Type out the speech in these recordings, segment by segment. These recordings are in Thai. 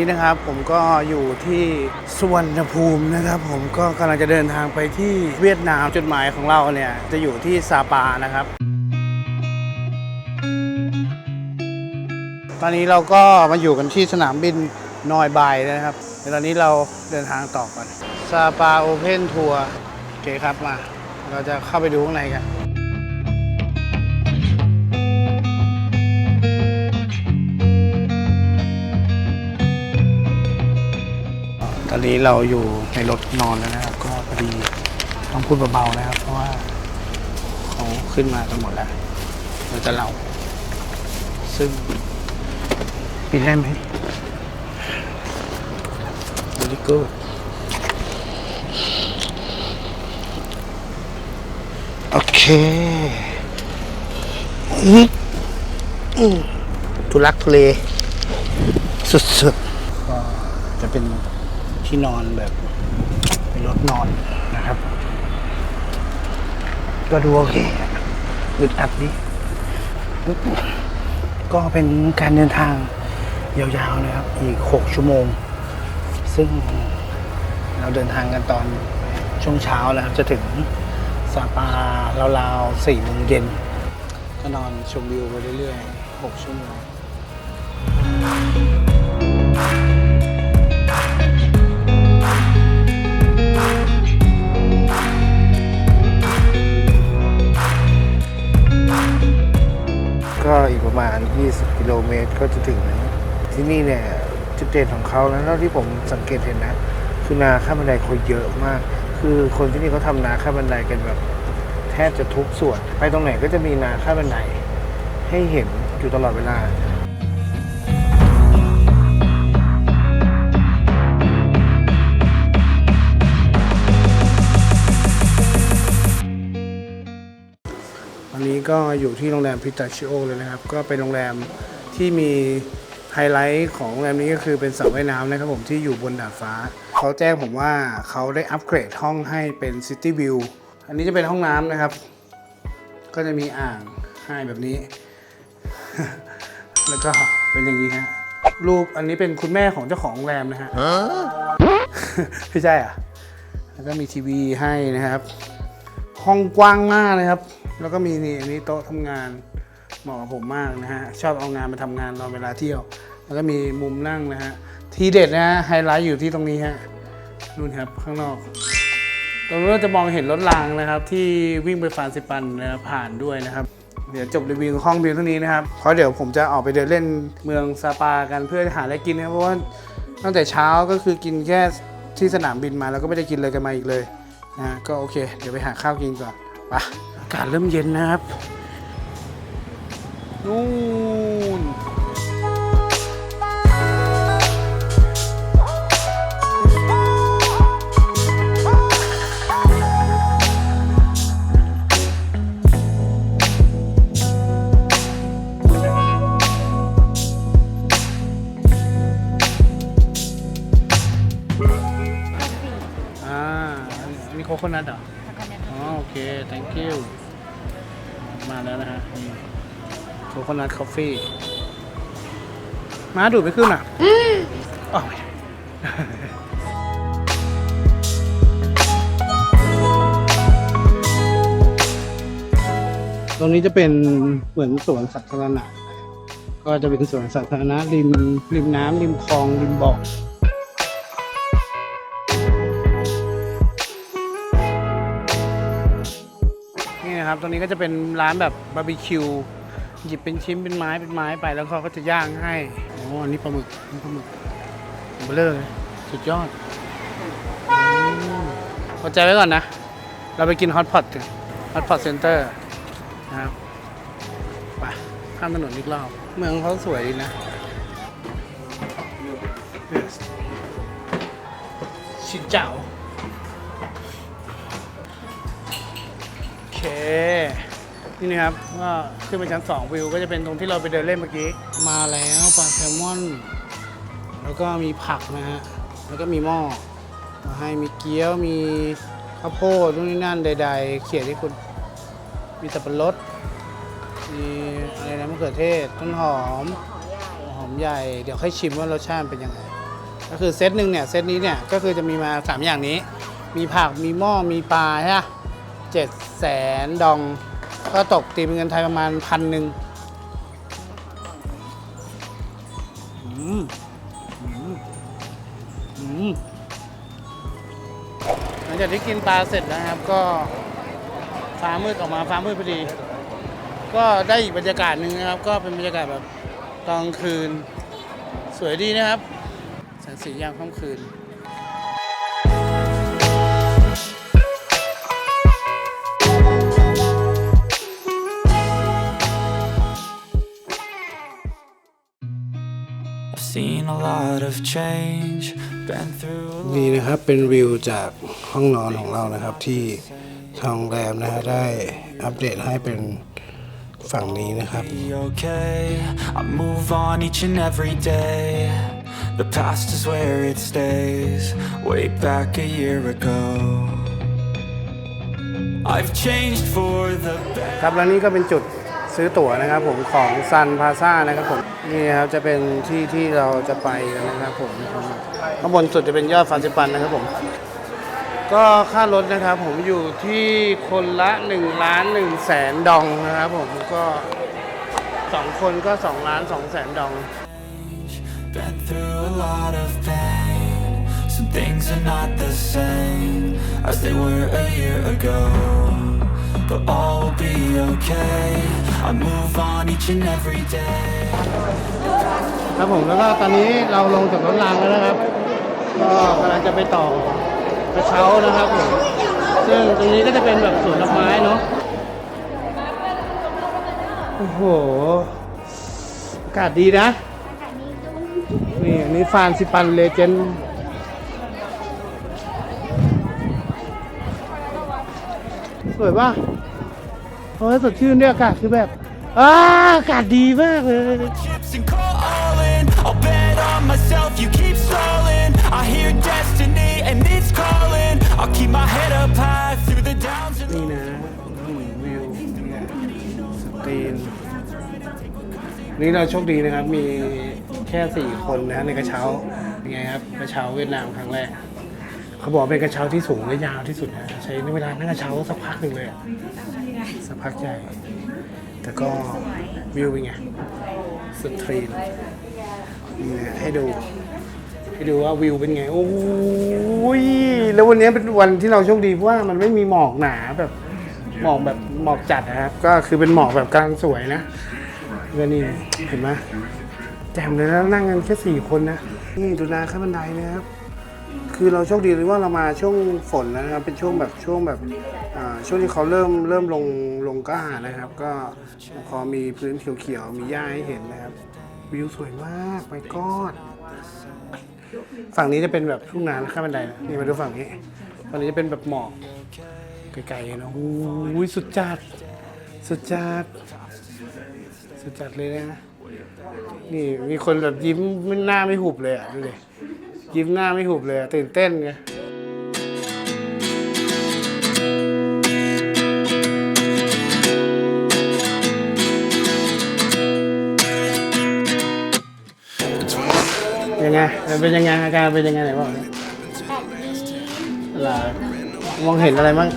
นี้นะครับ ผมก็อยู่ที่สุวรรณภูมินะครับ ผมก็กำลังจะเดินทางไปที่เวียดนามจุดหมายของเราเนี่ยจะอยู่ที่ซาปานะครับ ตอนนี้เราก็มาอยู่กันที่สนามบินนอยบายนะครับเดี๋ยวตอนนี้เราเดินทางต่อก่อนซาปาโอเพนทัวร์โอเคครับมา เราจะเข้าไปดูข้างในกัน อนนี้เราอยู่ในรถนอนแล้วนะครับ ก็พอดีต้องพูดเบาๆนะครับ เพราะว่าเขาขึ้นมากันหมดแล้วเราจะเล่าซึ่งปิดได้ไหม very good โอเคอืมอืมทุลักทุเลสุดๆก็จะเป็น ที่นอนแบบเป็นรถนอนนะครับ ก็ดูโอเคอึดอัดดีก็เป็นการเดินทางยาวๆนะครับ อีก 6 ชั่วโมง ซึ่งเราเดินทางกันตอนช่วงเช้าแล้วครับ จะถึงซาปาราวๆ4โมงเย็น ก็นอนชมวิวไปเรื่อยๆ 6 ชั่วโมง ก็อีกประมาณ 20 กิโลเมตรก็จะถึงที่นี่เนี่ยจุดเด่นของเขาแล้วเท่าที่ผมสังเกตเห็นนะ คือนาข้ามบันไดเขาเยอะมาก คือคนที่นี่เขาทำนาข้ามบันไดกันแบบ แทบจะทุกส่วน ไปตรงไหนก็จะมีนาข้ามบันไดให้เห็นอยู่ตลอดเวลา นี้ก็อยู่ที่โรงแรมพิตาชิโอเลยนะครับ ก็เป็นโรงแรมที่มีไฮไลท์ของโรงแรมนี้ก็คือเป็นสระว่ายน้ำนะครับผมที่อยู่บนดาดฟ้า เขาแจ้งผมว่าเขาได้อัปเกรดห้องให้เป็นซิตี้วิวอันนี้จะเป็นห้องน้ำนะครับ ก็จะมีอ่างให้แบบนี้ แล้วก็เป็นอย่างนี้ฮะรูปอันนี้เป็นคุณแม่ของเจ้าของโรงแรมนะฮะไม่ใช่อะแล้วก็มีทีวีให้นะครับ ห้องกว้างมากนะครับ แล้วก็มีนี่อันนี้โต๊ะทำงานเหมาะกับผมมากนะฮะชอบเอางานมาทำงานตอนเวลาเที่ยว แล้วก็มีมุมนั่งนะฮะทีเด็ดนะฮะไฮไลท์อยู่ที่ตรงนี้ฮะนู่นครับข้างนอก ตรงนู้นจะมองเห็นรถรางนะครับ ที่วิ่งไปฟานซิปันนะผ่านด้วยนะครับเดี๋ยวจบรีวิวห้องเพียงเท่านี้นะครับ เพราะเดี๋ยวผมจะออกไปเดินเล่นเมืองซาปากันเพื่อหาอะไรกินนะเพราะว่าตั้งแต่เช้าก็คือกินแค่ที่สนามบินมาแล้วก็ไม่ได้กินเลยกันมาอีกเลยนะก็โอเค เดี๋ยวไปหาข้าวกินก่อนไปากาศเริ่มเย็นนะครับนู่นอ่าอันนี้โคโคนัทเหรอ อ๋อ โอเค thank you มาแล้วนะฮะโคโคนัทคอฟฟี่มาดูดไม่ขึ้นอะอ๋อไม่ใช่ตรงนี้จะเป็นเหมือนสวนสาธารณะนะครับก็จะเป็นสวนสาธารณะริมริมน้ำริมคลองริมบ่อ นะครับ ตรงนี้ก็จะเป็นร้านแบบบาร์บีคิวหยิบเป็นชิ้นเป็นไม้เป็นไม้ไปแล้วเขาก็จะย่างให้อ๋ออันนี้ปลาหมึกอันนี่ปลาหมึกเบลเลยสุดยอดอืมอดใจไว้ก่อนนะ เราไปกินฮอตพอตกันฮอตพอตเซ็นเตอร์นะครับไปข้ามถนนอีกรอบ เมืองเขาสวยดีนะชินเจ้า เค นี่นะครับก็ขึ้นไปชั้น 2 วิว ก็จะเป็นตรงที่เราไปเดินเล่นเมื่อกี้ มาแล้วปลาแซลมอน แล้วก็มีผักนะฮะ แล้วก็มีหม้อมาให้มีเกี๊ยว มีข้าวโพดนู่นนี่นั่นใด ๆ เขียนที่คุณ มีสับปะรด มีอะไรนะมะเขือเทศ ต้นหอม หอมใหญ่ เดี๋ยวค่อยชิมว่ารสชาติเป็นยังไง ก็คือเซตหนึ่งเนี่ย เซตนี้เนี่ย ก็คือจะมีมา 3 อย่างนี้ มีผัก มีหม้อ มีปลาใช่ไหม เจ็ดแสนดอง ก็ตกตีเป็นเงินไทยประมาณพันหนึ่งอืมอืมหลังจากที่กินปลาเสร็จนะครับ ก็ฟ้ามืดออกมาฟ้ามืดพอดี ก็ได้อีกบรรยากาศหนึ่งนะครับ ก็เป็นบรรยากาศแบบตอนกลางคืน สวยดีนะครับแสงสียามค่ำคืน นี่นะครับเป็นวิวจากห้องนอนของเรานะครับ ที่ทางโรงแรมนะฮะได้อัปเดตให้เป็นฝั่งนี้นะครับ Be okay. I move on each and every day. The past is where it stays. Way back a year ago. I've changed for the better. ครับแล้วนี่ก็เป็นจุด ซื้อตั๋วนะครับผมของซันพาซ่านะครับผมนี่ครับจะเป็นที่ที่เราจะไปนะครับผมข้างบนสุดจะเป็นยอดฟาซิปันนะครับผมก็ค่ารถนะครับผมอยู่ที่คนละ1ล้าน1แสนดองนะครับผมก็สองคนก็2ล้าน2แสนดอง Been through a lot of pain. Some things are not the same as they were a year ago. But all will be okay. I move on each and every day. ครับผมแล้วก็ตอนนี้เราลงจากรถรางแล้วนะครับ ก็กำลังจะไปต่อกระเช้านะครับผมซึ่งตรงนี้ก็จะเป็นแบบสวนดอกไม้เนาะโอ้โหอากาศดีนะนี่อันนี้ฟานซิปันเลเจนด์สวยป่ะ โอ้ยสดชื่นด้วยอากาศคือแบบอ้าอากาศดีมากเลย chips and call all in. I'll bet on myself, you keep stalling. I hear destiny and it's calling. I'll keep my head up high through the downs and นี่นะอืมวิวเนี่ยสตรีนนี่เราโชคดีนะครับ มีแค่สี่คนนะฮะในกระเช้าเป็นไงครับกระเช้าเวียดนามครั้งแรก เขาบอกเป็นกระเช้าที่สูงและยาวที่สุดนะใช้ในเวลานั่งกระเช้าสักพักหนึ่งเลยอะ สักพักใหญ่ แต่ก็วิวเป็นไงสตรีนนี่นะให้ดู ให้ดูว่าวิวเป็นไง โอ้ย แล้ววันนี้เป็นวันที่เราโชคดีเพราะว่ามันไม่มีหมอกหนาแบบ หมอกแบบหมอกจัดนะครับ ก็คือเป็นหมอกแบบกลางสวยนะก็นี่เห็นไหมแจ่มเลยแล้วนั่งกันแค่สี่คนนะ นี่ดูนาขึ้นบันไดนะครับ คือเราโชคดีเลยว่าเรามาช่วงฝนนะครับ เป็นช่วงแบบช่วงแบบช่วงที่เขาเริ่มเริ่มลงลงก้านะครับ ก็พอมีพื้นเขียวๆมีหญ้าให้เห็นนะครับ วิวสวยมากไปกอดฝั่งนี้จะเป็นแบบทุ่งนาข้ามบันไดนะนี่มาดูฝั่งนี้ฝั่งนี้จะเป็นแบบหมอกไกลๆนะโอ้ยสุดจัด สุดจัด สุดจัดเลยนะ นี่มีคนแบบยิ้มหน้าไม่หุบเลยอะดูดิยิ้ มหน้าไม่หุบเลยอะตื่นเต้นไงยังไงมันเป็นยังไงอาการเป็นยังไงไหนบอกดิเหรอมองเห็นอะไรบ้าง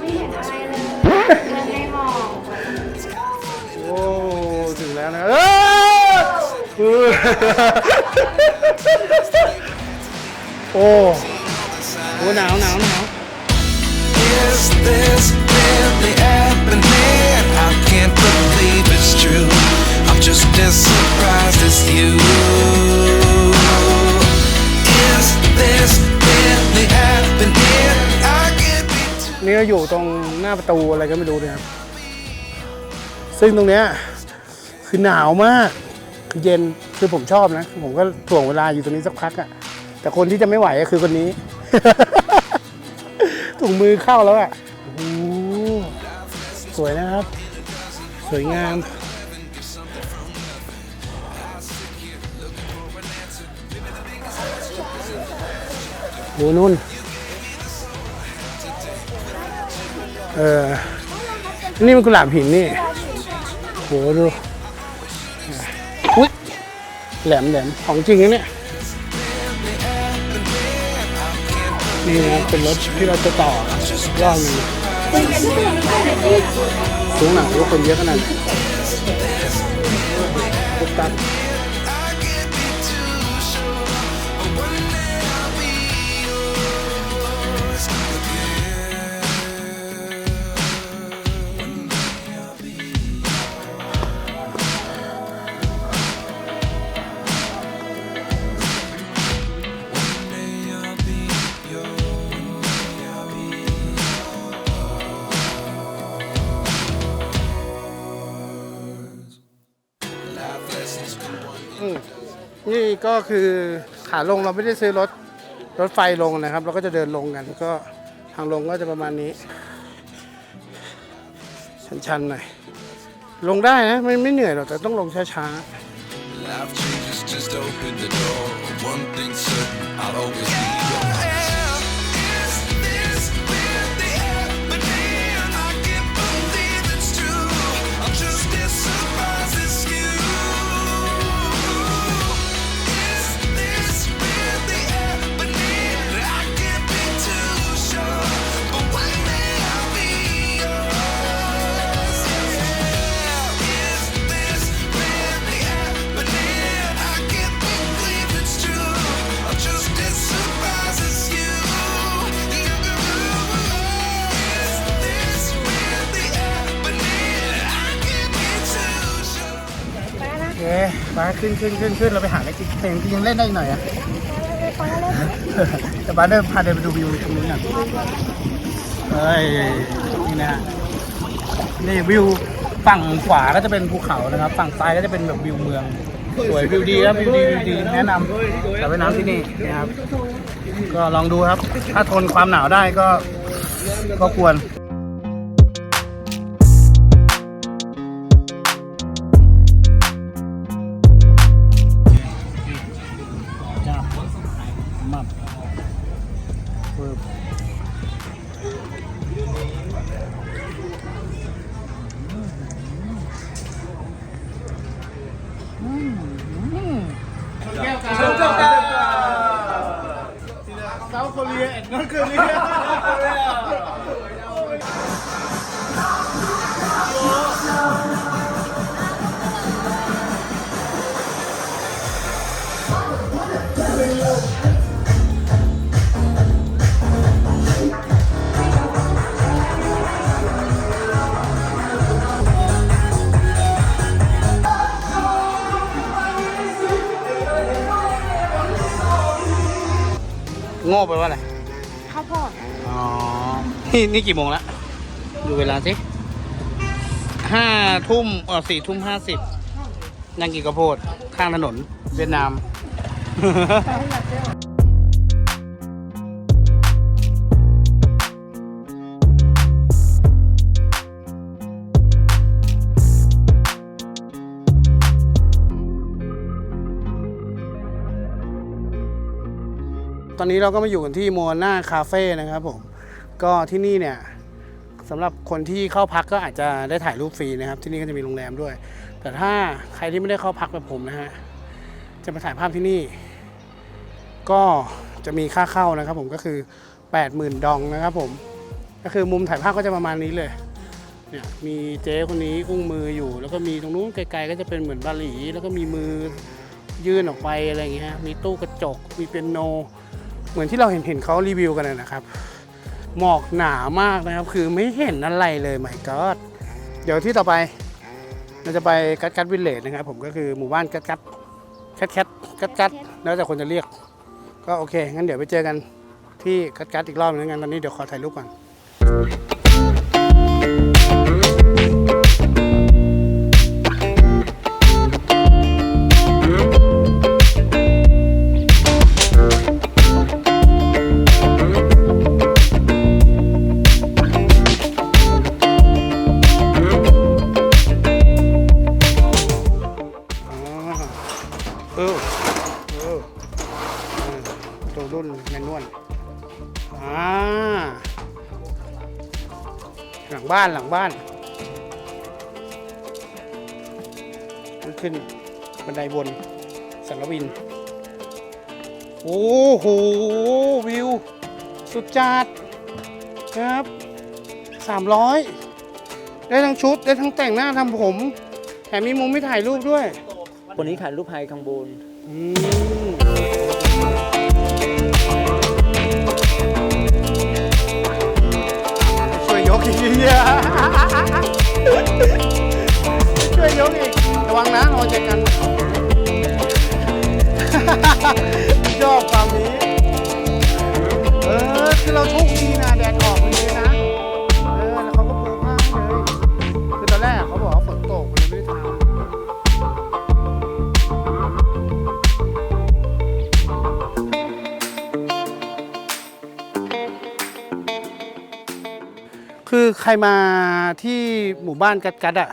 ไม่เห็นอะไรเลยเดินในหมอกโอ้ถึงแล้วนะเออเออ โอ้โหหนาวหนาวหนาว Is this really happening? I can't believe it's true. I'm just as surprised as you. Is this really happening? I can't be too. นี่เราอยู่ตรงหน้าประตูอะไรก็ไม่รู้นะครับ ซึ่งตรงเนี้ยคือหนาวมากคือเย็นคือผมชอบนะ ผมก็ถ่วงเวลาอยู่ตรงนี้สักพักอะ แต่คนที่จะไม่ไหวก็คือคนนี้ ถุงมือเข้าแล้วอะโอ้โหสวยนะครับ สวยงามดูนู่น เออ นี่มันกุหลาบหินนี่ โหดูอุ้ยแหลมแหลมของจริงนะเนี่ย นี่นะเป็นรถที่เราจะต่อรอบนี้สูงหนักรถคนเยอะขนาดนตุ๊กตัก ก็คือขาลงเราไม่ได้ซื้อรถรถไฟลงนะครับ เราก็จะเดินลงกันก็ทางลงก็จะประมาณนี้ ชันๆหน่อยลงได้นะไม่ไม่เหนื่อยหรอกแต่ต้องลงช้าๆ ขึ้นขึ้นขึ้นขึ้นเราไปหาอะไรกินเพลงที่ยังเล่นได้อีกหน่อยอะแต่บ้านเดินพาเดินไปดูวิวตรงนู้นน่ะเฮ้ยนี่นะฮะนี่วิวฝั่งขวาก็จะเป็นภูเขานะครับ ฝั่งซ้ายก็จะเป็นแบบวิวเมืองสวยวิวดีครับวิวดีวิวดีแนะนำแต่ไปน้ำที่นี่นะครับ ก็ลองดูครับ ถ้าทนความหนาวได้ก็ก็ควร นี่นี่กี่โมงแล้วดูเวลาสิห้าทุ่มเออสี่ทุ่มห้าสิบนั่งกินข้าวโพดข้างถนนเวียดนาม ตอนนี้เราก็มาอยู่กันที่โมนาคาเฟ่นะครับผม ก็ที่นี่เนี่ยสำหรับคนที่เข้าพักก็อาจจะได้ถ่ายรูปฟรีนะครับ ที่นี่ก็จะมีโรงแรมด้วย แต่ถ้าใครที่ไม่ได้เข้าพักแบบผมนะฮะจะมาถ่ายภาพที่นี่ ก็จะมีค่าเข้านะครับผมก็คือ 80,000 ดองนะครับผมก็คือมุมถ่ายภาพก็จะประมาณนี้เลยเนี่ยมีเจ๊คนนี้อุ้งมืออยู่ แล้วก็มีตรงนู้นไกลๆก็จะเป็นเหมือนบาหลี แล้วก็มีมือยื่นออกไปอะไรอย่างเงี้ยมีตู้กระจกมีเปียโน เหมือนที่เราเห็นเห็นเขารีวิวกันนะครับ หมอกหนามากนะครับ คือไม่เห็นอะไรเลยไม่ก็เดี๋ยวที่ต่อไปเราจะไปกัดกัดวิลเลจนะครับ ผมก็คือหมู่บ้านกัดกัดแคทแคทกัดกัดแล้วแต่คนจะเรียก ก็โอเค งั้นเดี๋ยวไปเจอกันที่กัดกัดอีกรอบนึงกันตอนนี้เดี๋ยวขอถ่ายรูปก่อน งบ้านหลังบ้านมันขึ้นบันไดบนสันลวิน โอ้โห วิว สุดจัดนะครับสามร้อยได้ทั้งชุด ได้ทั้งแต่งหน้าทำผม แถมมีมุมไม่ถ่ายรูปด้วย คนนี้ขายรูปไฮคังบูนอืม ใครมาที่หมู่บ้านกัดกัดอะ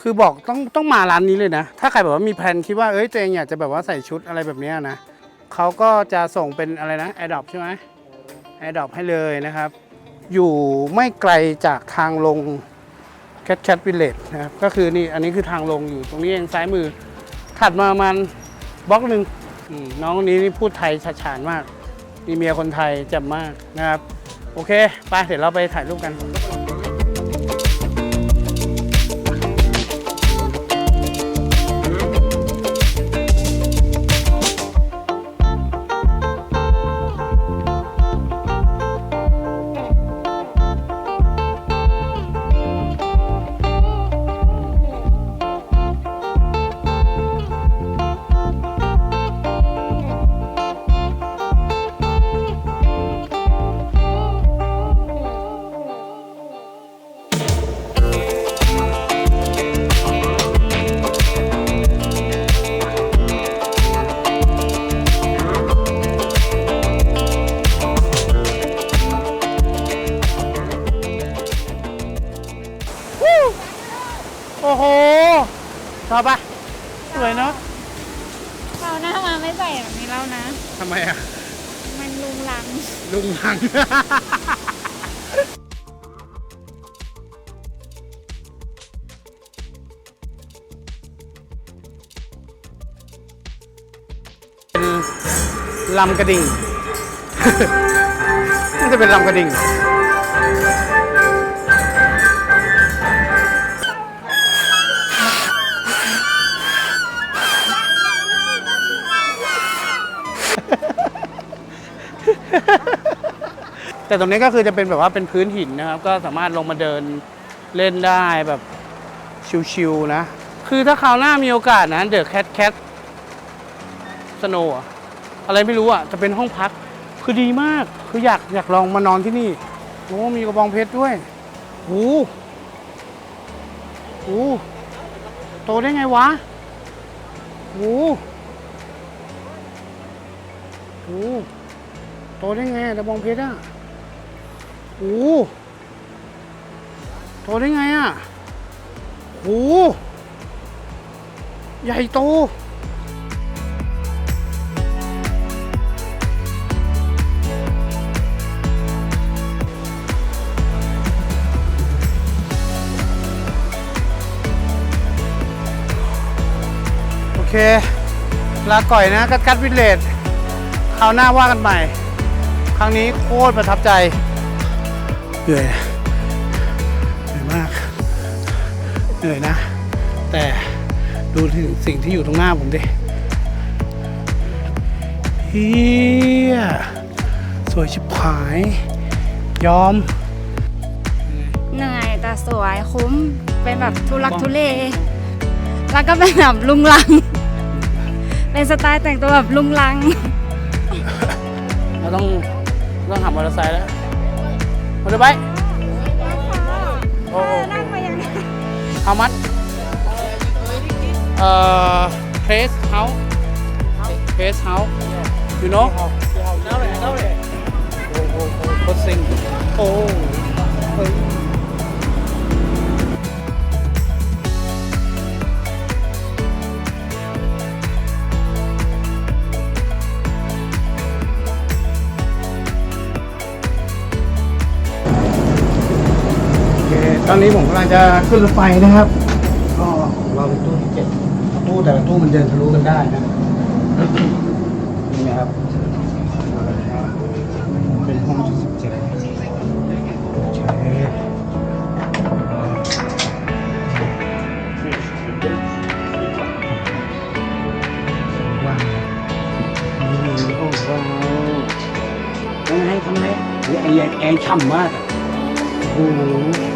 คือบอกต้องต้องมาร้านนี้เลยนะ ถ้าใครแบบว่ามีแผนคิดว่าเอ้ยตัวเองอยากจะแบบว่าใส่ชุดอะไรแบบนี้นะเขาก็จะส่งเป็นอะไรนะ a อ d o p ใช่ไหม a อ d o p ให้เลยนะครับ อยู่ไม่ไกลจากทางลง Cat Cat Village นะครับก็คือนี่อันนี้คือทางลงอยู่ตรงนี้เองซ้ายมือ ถัดมาประมาณบล็อกหนึ่งน้องนี้นี่พูดไทยฉาฉานมาก มีเมียคนไทยจ่มมากนะครับ โอเค ไปเดี๋ยวเราไปถ่ายรูปกัน เขาวหน้ามาไม่ใส่แบบนี้แล้วนะ ทำไมอะมันลุงลัง ลุงหัง เป็นลำกระดิ่ง มันจะเป็นลำกระดิ่ง แต่ตรงนี้ก็คือจะเป็นแบบว่าเป็นพื้นหินนะครับ ก็สามารถลงมาเดินเล่นได้แบบชิวๆนะ คือถ้าคราวหน้ามีโอกาสนะเดอะแคทแคทสโนว์อะไรไม่รู้อะจะเป็นห้องพักคือดีมากคืออยากอยากลองมานอนที่นี่โอ้มีกระบองเพชรด้วยโอ้โหโตได้ไงวะโอ้โหโตได้ไงกระบองเพชรอะ โอ้โหโตได้ไงอะโอ้โหใหญ่โตโอเคลาก่อยนะกัดกัดวิลเลจคราวหน้าว่ากันใหม่ ครั้งนี้โคตรประทับใจ เหนื่อยเหนื่อยมาก เหนื่อยนะ แต่ดูถึงสิ่งที่อยู่ตรงหน้าผมดิเฮียสวยชิบหาย ยอม เหนื่อยแต่สวยคุ้ม เป็นแบบทุลักทุเล แล้วก็เป็นแบบลุงลัง เป็นสไตล์แต่งตัวแบบลุงลัง เราต้องต้องขับมอเตอร์ไซค์แล้ว มอเตอร์ไซค์โอ้โหนั่งมาอย่างนี้ How much เอ่อ Place House Place House you know โอ้โหโคตรซิงโอ้ ตอนนี้ผมกำลังจะขึ้นรถไฟนะครับ ก็เราเป็นตู้ที่เจ็ดตู้แต่ละตู้มันเดินทะลุกันได้นะนี่นะครับเป็นห้องที่สิบเจ็ดทำไมเไอ้แอนช่ำมากโอ้โ